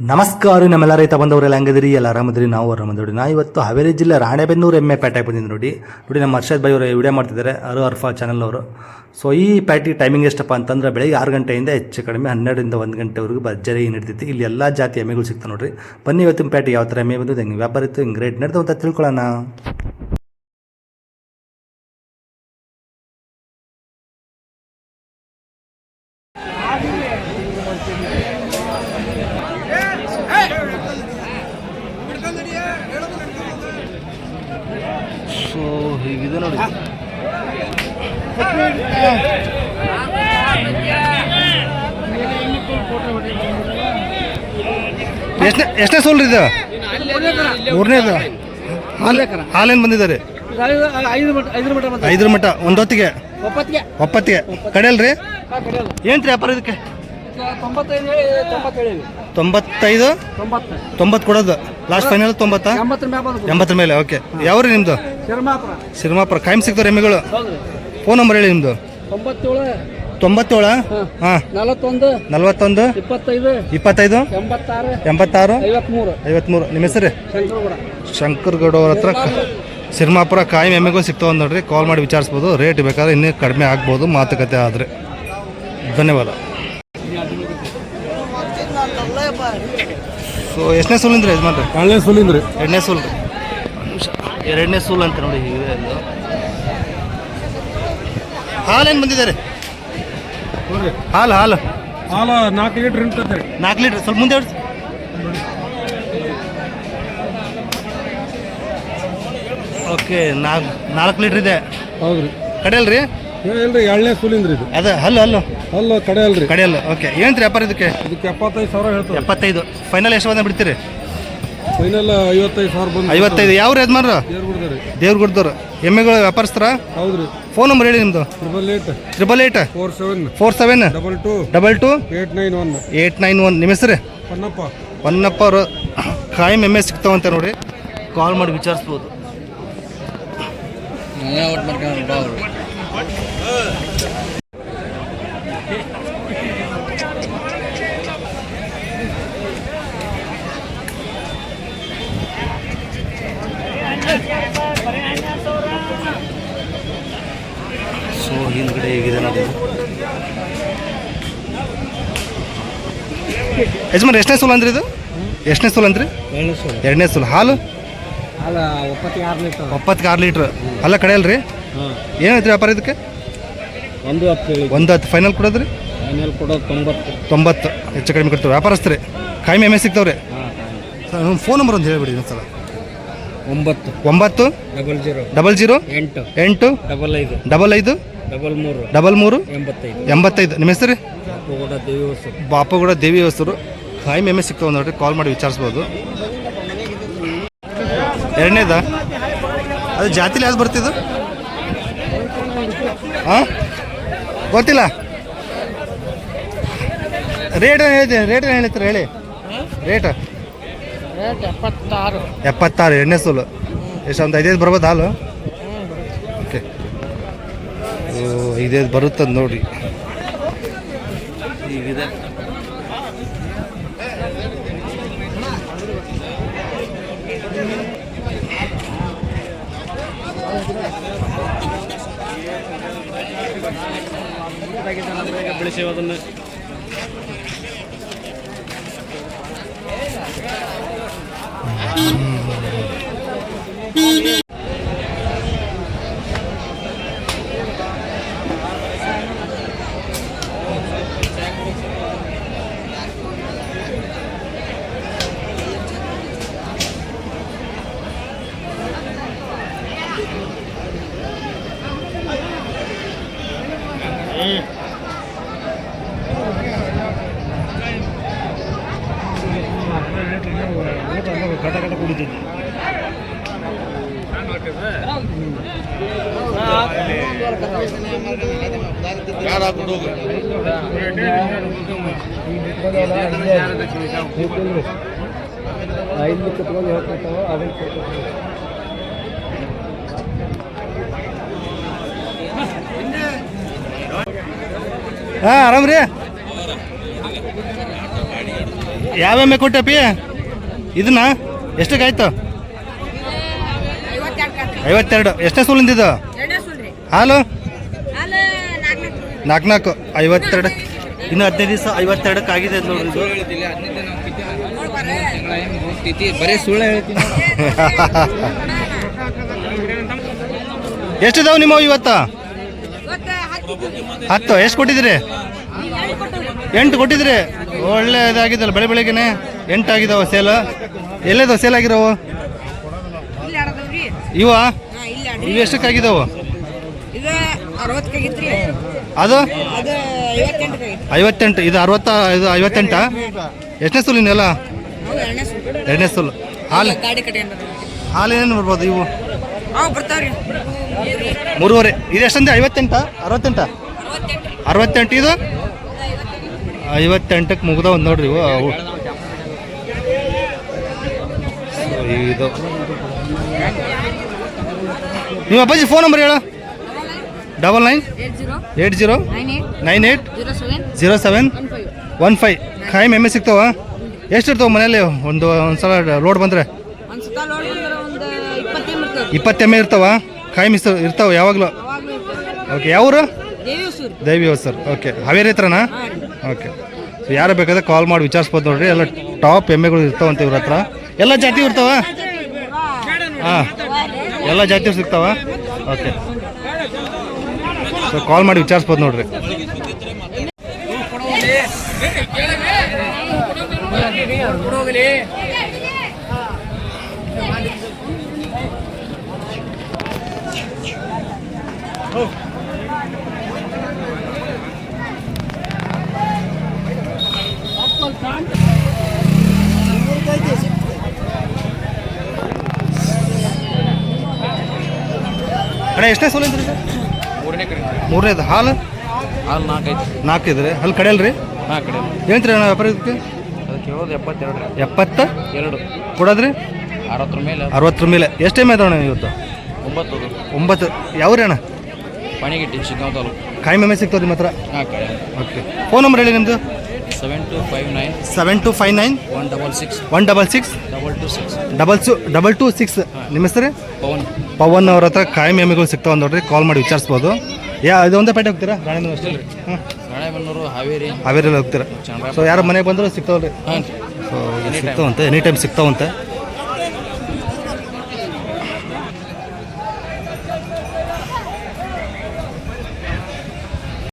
ನಮಸ್ಕಾರ ನಮ್ಮೆಲ್ಲ ರೈತ ಬಂದವರೆಲ್ಲ ಹಂಗದಿರಿ ಎಲ್ಲ ಆರಾಮದ್ರಿ? ನಾವು ಆರಾಮದ್ರಿ ನಾ ಇವತ್ತು ಹಾವೇರಿ ಜಿಲ್ಲೆ ರಾಣೆಬೆನ್ನೂರು ಎಮ್ಮೆ ಪೇಟೆಗೆ ಬಂದಿದ್ದೀನಿ ನೋಡಿ. ನೋಡಿ ನಮ್ಮ ಹರ್ಷದ್ ಭಾಯಿ ಅವರು ವಿಡಿಯೋ ಮಾಡ್ತಿದ್ದಾರೆ. ಅರು ಅರ್ಫಾ ಚಾನಲ್ ಅವರು. ಸೊ ಈ ಪ್ಯಾಟಿ ಟೈಮಿಂಗ್ ಎಷ್ಟಪ್ಪ ಅಂತಂದ್ರೆ ಬೆಳಗ್ಗೆ ಆರು ಗಂಟೆಯಿಂದ ಹೆಚ್ಚು ಕಡಿಮೆ ಹನ್ನೆರಡರಿಂದ ಒಂದು ಗಂಟೆವರೆಗೂ ಭರ್ಜರಿ ನಡೀತೈತಿ. ಇಲ್ಲಿ ಎಲ್ಲ ಜಾತಿ ಎಮ್ಮೆಗಳು ಸಿಗ್ತಾವೆ ನೋಡ್ರಿ. ಬನ್ನಿ ಇವತ್ತಿನ ಪ್ಯಾಟಿ ಯಾವ ಥರ ಎಮ್ಮೆ ಬಂದು ಹೆಂಗೆ ವ್ಯಾಪಾರ ಇತ್ತು, ಹಿಂಗೆ ರೇಟ್ ನಡೆದು ಅಂತ ತಿಳ್ಕೊಳ್ಳೋಣ. ಎಷ್ಟನೇ ಎಷ್ಟನೇ ಸೋಲ್ರಿ ಇದು? ಮೂರನೇದು ಹಾಲು ಹಾಲೇನು ಬಂದಿದ್ದಾರೆ? ಐದರ ಮಠ ಒಂದೊತ್ತಿಗೆ? ಒಪ್ಪತ್ತಿಗೆ. ಒಪ್ಪತ್ತಿಗೆ. ಕಡೆಯಲ್ರಿ? ಏನು ರೀ ವ್ಯಾಪಾರ ಇದಕ್ಕೆ? ತೊಂಬತ್ತೈದು ತೊಂಬತ್ತು. ಕೊಡೋದು. ಲಾಸ್ಟ್ ಫೈನಲ್ ತೊಂಬತ್ತಾ? ಎಂಬತ್ತರ ಮೇಲೆ ಓಕೆ ಯಾವ್ರಿ ರೀ ನಿಮ್ಮದು ಸಿರ್ಮಾಪುರ ಕಾಯಂ ಸಿಗ್ತಾರೆ ಎಮ್ಮೆಗಳು? ಫೋನ್ ನಂಬರ್ ಹೇಳಿ ನಿಮ್ಮದು ತೊಂಬತ್ತೇಳು. ತೊಂಬತ್ತೇಳು? ಹಾಂ. ನಲವತ್ತೊಂದು. ನಲ್ವತ್ತೊಂದು? ಇಪ್ಪತ್ತೈದು. ಇಪ್ಪತ್ತೈದು? ಎಂಬತ್ತಾರು. ಎಂಬತ್ತಾರು? ಐವತ್ಮೂರು. ಐವತ್ಮೂರು. ನಿಮ್ಮ ಹೆಸರು? ಶಂಕರಗೌಡ. ಶಂಕರ್ಗೌಡ ಅವ್ರ ಹತ್ರ ಕ- ಸಿರ್ಮಾಪುರ ಕಾಯಿ ಎಮ್ಮೆಗೂ ಸಿಗ್ತಾವೆ ನೋಡ್ರಿ. ಕಾಲ್ ಮಾಡಿ ವಿಚಾರಿಸ್ಬೋದು. ರೇಟ್ ಬೇಕಾದ್ರೆ ಇನ್ನೂ ಕಡಿಮೆ ಆಗ್ಬೋದು. ಮಾತುಕತೆ ಆದರೆ. ಧನ್ಯವಾದ. ಸೊ ಎಷ್ಟನೇ ಸೂಲಿಂದ್ರಿ ಯಜಮಾನ್ರಿ? ಎರಡನೇ ಸುಲಿಂದ್ರಿ ಎರಡನೇ ಸೂಲ್. ರೀ ಎರಡನೇ ಸೂಲ್ ಅಂತ ನೋಡಿ ಹೀಗಿದೆ ಇದು. ಹಾಲೇನು ಬಂದಿದ್ದಾರೆ. ಹಾಲು ಹಾಲು. ಹಾಲು ನಾಲ್ಕು ಲೀಟ್ರ್ ನಾಲ್ಕು ಲೀಟ್ರ್ ಸ್ವಲ್ಪ ಮುಂದೆ ಓಕೆ ನಾಲ್ಕು ನಾಲ್ಕು ಲೀಟ್ರ್ ಇದೆ. ಹೌದ್ರಿ ಕಡೆಯಲ್ರಿ ಇಲ್ರಿ ಎರಡನೇ ಸ್ಕೂಲಿಂದ್ರಿ ಇದು. ಅದೇ ಹಲ್ಲು ಹಲ್ಲು. ಹಲ್ಲು ಕಡೆ ಅಲ್ರಿ. ಕಡೆಯಲ್ಲ ಓಕೆ ಏನ್ರಿ ವ್ಯಾಪಾರ ಇದಕ್ಕೆ? ಇದಕ್ಕೆ ಎಪ್ಪತ್ತೈದು ಸಾವಿರ ಹೇಳ್ತಾರೆ ಎಪ್ಪತ್ತೈದು. ಫೈನಲ್ ಎಷ್ಟು ಬಂದ ಬಿಡ್ತೀರಿ? ಫೈನಲ್ ಐವತ್ತೈದು ಸಾವಿರ ಬಂದು ಐವತ್ತೈದು. ಯಾವ ಯಜಮಾನ್ರು? ಏರ್ ಬಿಡ್ತಾರೆ ದೇವ್ರಗುಡ್ದವ್ರು. ಎಮ್ಮೆಗಳು ವ್ಯಾಪಾರಸ್ತರ ಹೌದ್ರಿ. ಫೋನ್ ನಂಬರ್ ಹೇಳಿ ನಿಮ್ಮದು triple eight triple eight four seven four seven double two double two eight nine one eight nine one ನಿಮ್ಮ ಹೆಸರು? ಪನ್ನಪ್ಪ. ಪನ್ನಪ್ಪ ಅವರು. ಕಾಯಂ ಎಮ್ಮೆ ಸಿಗ್ತಾವಂತೆ ನೋಡಿ. ಕಾಲ್ ಮಾಡಿ ವಿಚಾರಿಸ್ಬೋದು. ಸೊ ಯಜಮಾನ್ ಎಷ್ಟನೇ ಸೂಲ್ ಅಂದ್ರಿ ಇದು? ಎಷ್ಟನೇ ಸೂಲ್ ಅಂದ್ರಿ? ಎರಡನೇ ಸೋಲು. ಹಾಲು? ಒಪ್ಪತ್ತಿಗೆ ಆರು ಲೀಟರ್. ಅಲ್ಲ ಕಡೆ ಅಲ್ರಿ? ಏನೈತ್ರಿ ವ್ಯಾಪಾರ ಇದಕ್ಕೆ? ಒಂದು ಹತ್ತು ಒಂದು ಹತ್ತು. ಫೈನಲ್ ಕೊಡೋದ್ರಿ? ಫೈನಲ್ ಕೊಡೋದು ತೊಂಬತ್ತು. ತೊಂಬತ್ತು. ಹೆಚ್ಚು ಕಡಿಮೆ ಕೊಡ್ತೀವಿ. ವ್ಯಾಪಾರಸ್ತ್ರಿ ಕಾಯಿ ಎಮ್ಮೆ ಸಿಗ್ತಾವ್ರಿ. ಹಾಂ ಫೋನ್ ನಂಬರ್ ಒಂದು ಹೇಳಿಬಿಡಿ ಸರ್ ಒಂಬತ್ತು. ಒಂಬತ್ತು? Double zero. Double zero? ಎಂಟು. ಎಂಟು? ಡಬಲ್ ಐದು. ಡಬಲ್ ಐದು? ಡಬಲ್ ಮೂರು. ಡಬಲ್ ಮೂರು? ಎಂಬತ್ತೈದು. ಎಂಬತ್ತೈದು. ನಿಮ್ಮ ಹೆಸರು ಕೂಡ ದೇವಿ ಹೊಸರು. ಬಾಪುಗೂಡ ದೇವಿ ಹೆಸರು. ಕಾಯಿ ಮೇಮೆ ಸಿಗ್ತಾವ ನೋಡ್ರಿ ಕಾಲ್ ಮಾಡಿ ವಿಚಾರಿಸ್ಬೋದು. ಎರಡನೇದ? ಅದು ಜಾತಿಲಿ ಯಾವ್ದು ಬರ್ತಿದ್ದು? ಹಾಂ ಗೊತ್ತಿಲ್ಲ. ರೇಟ್ ಏನು ಹೇಳಿದೆ ರೇಟ್ ಏನು ಹೇಳಿದ್ರು ಹೇಳಿ. ರೇಟ್ ರೇಟ್ ಎಪ್ಪತ್ತಾರು. ಎಪ್ಪತ್ತಾರು ಎಣ್ಣೆ ಸೋಲು. ಎಷ್ಟು ಒಂದು ಐದೈದು ಬರ್ಬೋದು ಹಾಲು? ಓಕೆ ಓ ಐದೈದು ಬರುತ್ತದ ನೋಡಿ. ಹೀಗಿದೆ ಬೆಳೆಸೇವೆ ಅದನ್ನು ಐದು ಹಾ ಆರಾಮ್ ರೀ? ಯಾವ ಎಮ್ಮೆ ಕೊಟ್ಟಪಿ ಇದನ್ನ? ಎಷ್ಟಕ್ಕಾಯ್ತು? ಐವತ್ತೆರಡು ಎಷ್ಟೇ ಸೂಲಿಂದಿದ್ದು ಹಾಲು? ನಾಲ್ಕು ನಾಲ್ಕು ಐವತ್ತೆರಡು, ಇನ್ನು ಹದಿನೈದು ದಿವಸ ಐವತ್ತೆರಡಕ್ಕೆ ಆಗಿದೆ ಬರೀ ಸುಳ್ಳು ಹೇಳ್ತೀನಿ ಎಷ್ಟಿದಾವೆ ನಿಮ್ಮ ಇವತ್ತು? ಹತ್ತು, ಎಷ್ಟು ಕೊಟ್ಟಿದ್ದೀರಿ? ಎಂಟು ಕೊಟ್ಟಿದ್ರಿ ಒಳ್ಳೆ ಇದಾಗಿದ್ದಲ್ಲ, ಬೆಳೆ ಬೆಳಗ್ಗೆನೆ ಎಂಟು ಆಗಿದಾವ ಸೇಲ್. ಎಲ್ಲೇದ ಸೇಲ್ ಆಗಿರೋವು? ಇವ? ಇವು ಎಷ್ಟಕ್ಕಾಗಿದಾವ ಅದು? ಐವತ್ತೆಂಟು ಇದು ಅರವತ್ತ ಇದು ಐವತ್ತೆಂಟ? ಎಷ್ಟನೇ ಸುಲ್ ಇನ್ನೆಲ್ಲ ಎರಡನೇ ಸೂಲು ಹಾಲು? ಗಾಡಿ ಕಡೆ ಹಾಲು ಏನೇನು ಬರ್ಬೋದು ಇವು? ಮೂರುವರೆ. ಇದು ಎಷ್ಟಂದ್ರೆ ಐವತ್ತೆಂಟ? ಅರವತ್ತೆಂಟ? ಅರವತ್ತೆಂಟು. ಇದು? ಐವತ್ತೆಂಟಕ್ಕೆ ಮುಗ್ದ ಒಂದು ನೋಡ್ರಿ ಇವು ಅವು. ಇದು. ನಿಮ್ಮ ಅಪ್ಪಾಜಿ ಫೋನ್ ನಂಬರ್ ಹೇಳು. Double nine eight zero nine eight zero seven one five ಖಾಯಂ ಎಮ್ಮೆ ಸಿಗ್ತಾವ? ಎಷ್ಟು ಇರ್ತಾವ ಮನೇಲಿ ಒಂದು ಒಂದು ಸಲ ಲೋಡ್ ಬಂದರೆ ಇಪ್ಪತ್ತು ಎಮ್ಮೆ ಇರ್ತಾವ? ಖಾಯಂ ಇಸ್ ಇರ್ತಾವ ಯಾವಾಗಲೂ? ಓಕೆ ಯಾವರು ದೇವಿ ಹೌದು ಸರ್ ಓಕೆ ಹಾವೇರಿ ಹತ್ರನಾ? ಓಕೆ ಸೊ ಯಾರು ಬೇಕಾದ್ರೆ ಕಾಲ್ ಮಾಡಿ ವಿಚಾರಿಸ್ಬೋದು ನೋಡ್ರಿ. ಎಲ್ಲ ಟಾಪ್ ಎಮ್ಮೆಗಳು ಇರ್ತಾವಂತ ಇವ್ರ ಹತ್ರ. ಎಲ್ಲ ಜಾತಿ ಇರ್ತಾವ? ಹಾಂ. ಎಲ್ಲ ಜಾತಿ ಸಿಗ್ತಾವ? ಓಕೆ ಸೊ ಕಾಲ್ ಮಾಡಿ ವಿಚಾರಿಸ್ಬೋದು ನೋಡ್ರಿ. ಅಣ್ಣ ಎಷ್ಟೇ ಸೋಲ್ ಸರ್ ಮೂರನೇದು ಹಾಲು? ಹಾಲು ನಾಲ್ಕೈದು ನಾಲ್ಕು ಇದ್ರಿ. ಅಲ್ಲಿ ಕಡೆಯಲ್ರಿ ನಾಲ್ಕು ಕಡೆ ಏನಂತ್ರಿ ಅಣ್ಣ ವ್ಯಾಪಾರ ಇದಕ್ಕೆ? ಅದಕ್ಕೆ ಹೇಳೋದು ಎಪ್ಪತ್ತೆರಡು. ಎಪ್ಪತ್ತ? ಎರಡು. ಕೊಡೋದ್ರಿ? ಅರವತ್ತರ ಮೇಲೆ. ಅರವತ್ತರ ಮೇಲೆ. ಎಷ್ಟು ಎಮ್ಮೆ ಅದಾವಣ್ಣ ಇವತ್ತು? ಒಂಬತ್ತು ಒಂಬತ್ತು. ಯಾವ್ರಿ ಅಣ್ಣ? ಪಣಿಗಿಟ್ಟಿ ತಾಲೂಕು. ಕಾಯಿ ಮೆಮ್ಮೆ ಸಿಗ್ತದೆ ನಿಮ್ಮ ಹತ್ರ? ಹಾಂ ಕಡೆ ಓಕೆ. ಫೋನ್ ನಂಬರ್ ಹೇಳಿ ನಿಮ್ಮದು seven two five nine seven two five nine one double six one double six double two six double ಸು ಡಬಲ್ ಟು ಸಿಕ್ಸ್ ನಿಮ್ಮ ಹೆಸರು? ಪವನ್. ಪವನ್ ಅವ್ರ ಹತ್ರ ಕಾಯಂ ಎಮ್ಮೆಗಳು ಸಿಗ್ತಾವೆ ನೋಡ್ರಿ ಕಾಲ್ ಮಾಡಿ ವಿಚಾರಿಸ್ಬೋದು. ಯಾ ಇದು ಒಂದೇ ಪೇಟೆ ಹೋಗ್ತೀರಾ? ಅಷ್ಟೇ? ಹಾಂ ರಾಣೆಬೆನ್ನೂರು ಹಾವೇರಿ. ಹಾವೇರಿಯಲ್ಲಿ ಹೋಗ್ತೀರಾ? ಸೊ ಯಾರು ಮನೆಗೆ ಬಂದರೂ ಸಿಗ್ತಾವಲ್ರಿ. ಹಾಂ ಸೊ ಸಿಗ್ತಾವಂತೆ ಎನಿ ಟೈಮ್ ಸಿಗ್ತಾವಂತೆ.